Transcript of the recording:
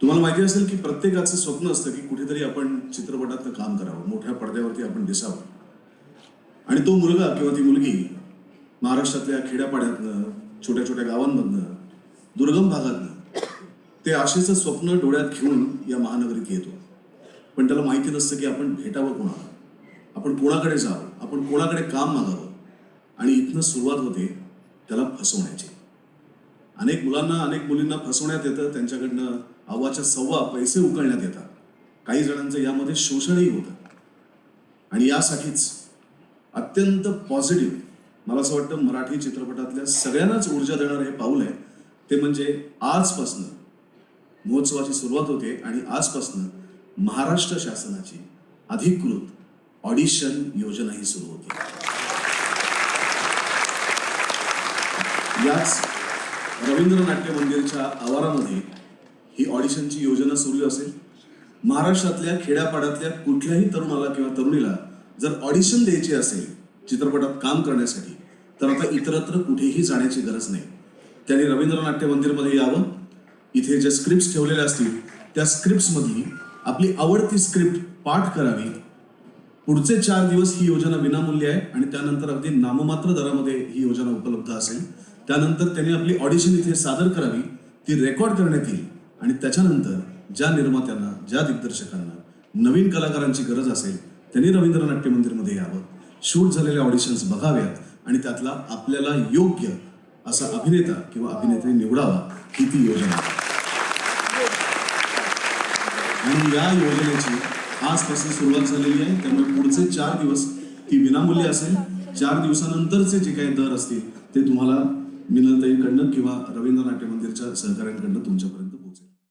तुम्हाला माहिती असेल की प्रत्येकाचं स्वप्न असतं की कुठेतरी आपण चित्रपटातलं काम करावं. मोठ्या पडद्यावरती आपण दिसावं. आणि तो मुलगा किंवा ती मुलगी महाराष्ट्रातल्या खेड्यापाड्यातनं छोट्या छोट्या गावांमधनं दुर्गम भागातनं ते आशेचं स्वप्न डोळ्यात घेऊन या महानगरीत येतो. पण त्याला माहिती नसतं की आपण भेटावं कोणाला. आपण कोणाकडे जावं? आपण कोणाकडे काम मागावं? आणि इथनं सुरुवात होते त्याला फसवण्याची. अनेक मुलांना अनेक मुलींना फसवण्यात येतं त्यांच्याकडनं अव्वाच्या सव्वा पैसे उकळण्यात येतात. काही जणांचं यामध्ये शोषणही होतं. आणि यासाठीच अत्यंत पॉझिटिव्ह मला असं वाटतं मराठी चित्रपटातल्या सगळ्यांनाच ऊर्जा देणारं हे पाऊल आहे. ते म्हणजे आजपासनं महोत्सवाची सुरुवात होते आणि आजपासनं महाराष्ट्र शासनाची अधिकृत ऑडिशन योजनाही सुरू होते. याच रवींद्र नाट्य मंदिरच्या आवारामध्ये ही ऑडिशनची योजना सुरू असेल. महाराष्ट्रातल्या खेड्यापाड्यातल्या कुठल्याही तरुणाला किंवा तरुणीला जर ऑडिशन द्यायची असेल चित्रपटात काम करण्यासाठी तर आता इतरत्र कुठेही जाण्याची गरज नाही. त्यांनी रवींद्र नाट्य मंदिरमध्ये यावं. इथे ज्या स्क्रिप्ट्स ठेवलेल्या असतील त्या स्क्रिप्ट्समधली आपली आवडती स्क्रिप्ट पाठ करावी. पुढचे चार दिवस ही योजना विनामूल्य आहे आणि त्यानंतर अगदी नाममात्र दरामध्ये ही योजना उपलब्ध असेल. त्यानंतर त्यांनी आपली ऑडिशन इथे सादर करावी ती रेकॉर्ड करण्यात येईल. आणि त्याच्यानंतर ज्या निर्मात्यांना ज्या दिग्दर्शकांना नवीन कलाकारांची गरज असेल त्यांनी रवींद्र नाट्य मंदिरमध्ये यावं. शूट झालेल्या ऑडिशन्स बघाव्यात आणि त्यातला आपल्याला योग्य असा अभिनेता किंवा अभिनेत्री निवडावा ही ती योजना आहे. आणि या योजनेची आजपासून सुरुवात झालेली आहे. त्यामुळे पुढचे चार दिवस ती विनामूल्य असेल. चार दिवसानंतरचे जे काही दर असतील ते तुम्हाला मिनलताईकडनं किंवा रवींद्र नाट्य मंदिरच्या सहकाऱ्यांकडनं तुमच्यापर्यंत